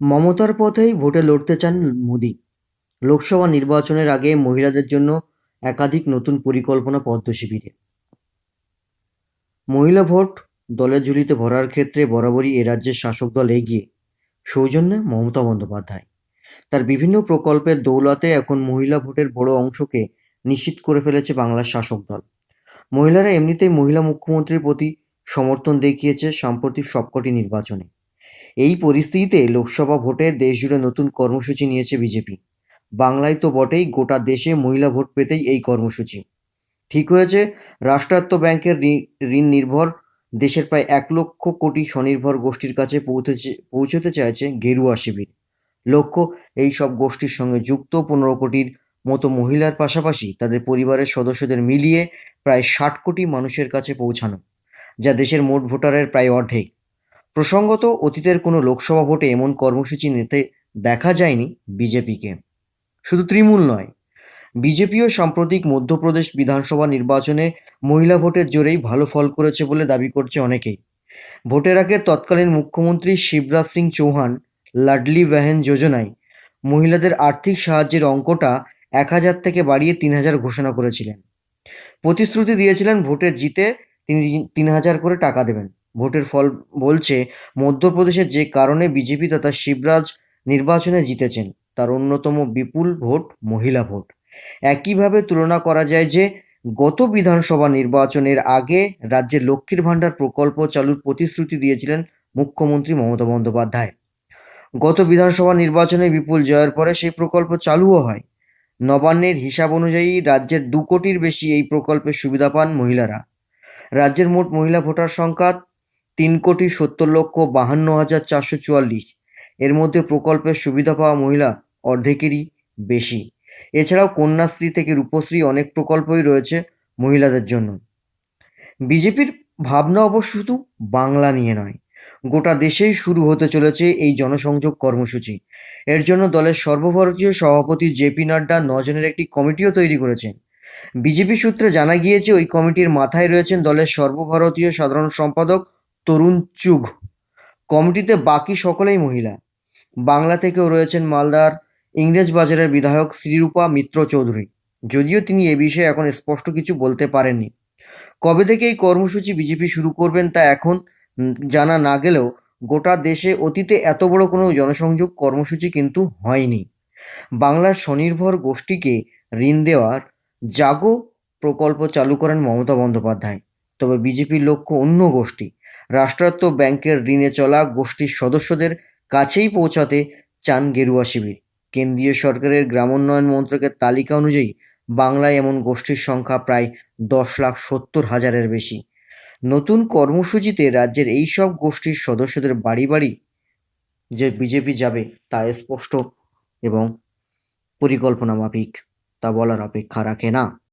মমতার পথেই ভোটে লড়তে চান মোদি। লোকসভা নির্বাচনের আগে মহিলাদের জন্য একাধিক নতুন পরিকল্পনা পদ্ম শিবিরে। মহিলা ভোট দলের ঝুলিতে ভরার ক্ষেত্রে বরাবরই এ রাজ্যের শাসক দল এগিয়ে। সৌজন্যে মমতা বন্দ্যোপাধ্যায়। তার বিভিন্ন প্রকল্পের দৌলতে এখন মহিলা ভোটের বড় অংশকে নিশ্চিত করে ফেলেছে বাংলার শাসক দল। মহিলারা এমনিতেই মহিলা মুখ্যমন্ত্রীর প্রতি সমর্থন দেখিয়েছে সাম্প্রতিক সবকটি নির্বাচনে। এই পরিস্থিতিতে লোকসভা ভোটে দেশজুড়ে নতুন কর্মসূচি নিয়েছে বিজেপি। বাংলায় তো বটেই গোটা দেশে মহিলা ভোট পেতেই এই কর্মসূচি। ঠিক হয়েছে, রাষ্ট্রায়ত্ত ব্যাংকের ঋণ নির্ভর দেশের প্রায় এক লক্ষ কোটি স্বনির্ভর গোষ্ঠীর কাছে পৌঁছেছে, পৌঁছতে চাইছে গেরুয়া শিবির। লক্ষ্য, এই সব গোষ্ঠীর সঙ্গে যুক্ত পনেরো কোটির মতো মহিলার পাশাপাশি তাদের পরিবারের সদস্যদের মিলিয়ে প্রায় ষাট কোটি মানুষের কাছে পৌঁছানো, যা দেশের মোট ভোটারের প্রায় অর্ধেক। প্রসঙ্গত, অতীতের কোনো লোকসভা ভোটে এমন কর্মসূচি নিতে দেখা যায়নি বিজেপিকে। শুধু তৃণমূল নয় বিজেপিও সাম্প্রতিক মধ্যপ্রদেশ বিধানসভা নির্বাচনে মহিলা ভোটের জোরেই ভালো ফল করেছে বলে দাবি করছে অনেকেই। ভোটের আগে তৎকালীন মুখ্যমন্ত্রী শিবরাজ সিং চৌহান লাডলি বেহেন যোজনায় মহিলাদের আর্থিক সাহায্যের অঙ্কটা এক হাজার থেকে বাড়িয়ে তিন হাজার ঘোষণা করেছিলেন। প্রতিশ্রুতি দিয়েছিলেন ভোটে জিতে তিনি তিন হাজার করে টাকা দেবেন। ভোটের ফল বলছে মধ্যপ্রদেশে যে কারণে বিজেপি তথা শিবরাজ নির্বাচনে জিতেছেন, তার অন্যতম বিপুল ভোট মহিলা ভোট। একইভাবে তুলনা করা যায় যে, গত বিধানসভা নির্বাচনের আগে রাজ্যে লক্ষ্মীর ভাণ্ডার প্রকল্প চালুর প্রতিশ্রুতি দিয়েছিলেন মুখ্যমন্ত্রী মমতা বন্দ্যোপাধ্যায়। গত বিধানসভা নির্বাচনে বিপুল জয়ের পরে সেই প্রকল্প চালুও হয়। নবান্নের হিসাব অনুযায়ী রাজ্যের দু কোটির বেশি এই প্রকল্পের সুবিধা পান মহিলারা। রাজ্যের মোট মহিলা ভোটার সংখ্যা তিন কোটি সত্তর লক্ষ বাহান্ন হাজার চারশো চুয়াল্লিশ। এর মধ্যে প্রকল্পের সুবিধা পাওয়া মহিলা অর্ধেকেরই বেশি। এছাড়াও কন্যাশ্রী থেকে রূপশ্রী অনেক প্রকল্পই রয়েছে মহিলাদের জন্য। বিজেপির ভাবনা অবশ্য শুধু বাংলা নিয়ে নয়, গোটা দেশেই শুরু হতে চলেছে এই জনসংযোগ কর্মসূচি। এর জন্য দলের সর্বভারতীয় সভাপতি জেপি নাড্ডা নজনের একটি কমিটিও তৈরি করেছেন। বিজেপি সূত্রে জানা গিয়েছে, ওই কমিটির মাথায় রয়েছেন দলের সর্বভারতীয় সাধারণ সম্পাদক তরুণ চুঘ কমিটিতে বাকি সকলেই মহিলা। বাংলা থেকেও রয়েছেন মালদার ইংরেজ বাজারের বিধায়ক শ্রীরূপা মিত্র চৌধুরী। যদিও তিনি এ বিষয়ে এখন স্পষ্ট কিছু বলতে পারেননি। কবে থেকে এই কর্মসূচি বিজেপি শুরু করবেন তা এখন জানা না গেলেও গোটা দেশে অতীতে এত বড় কোনো জনসংযোগ কর্মসূচি কিন্তু হয়নি। বাংলার স্বনির্ভর গোষ্ঠীকে ঋণ দেওয়ার জাগো প্রকল্প চালু করেন মমতা বন্দ্যোপাধ্যায়। তবে বিজেপির লক্ষ্য অন্য গোষ্ঠী। রাষ্ট্রায়ত্ত ব্যাংকের ঋণে চলা গোষ্ঠীর সদস্যদের কাছেই পৌঁছাতে চান গেরুয়া শিবির। কেন্দ্রীয় সরকারের গ্রামোন্নয়ন মন্ত্রকের তালিকা অনুযায়ী বাংলায় এমন গোষ্ঠীর সংখ্যা প্রায় দশ লাখ সত্তর হাজারের বেশি। নতুন কর্মসূচিতে রাজ্যের এই সব গোষ্ঠীর সদস্যদের বাড়ি বাড়ি যে বিজেপি যাবে তা স্পষ্ট এবং পরিকল্পনা মাফিক তা বলার অপেক্ষা রাখে না।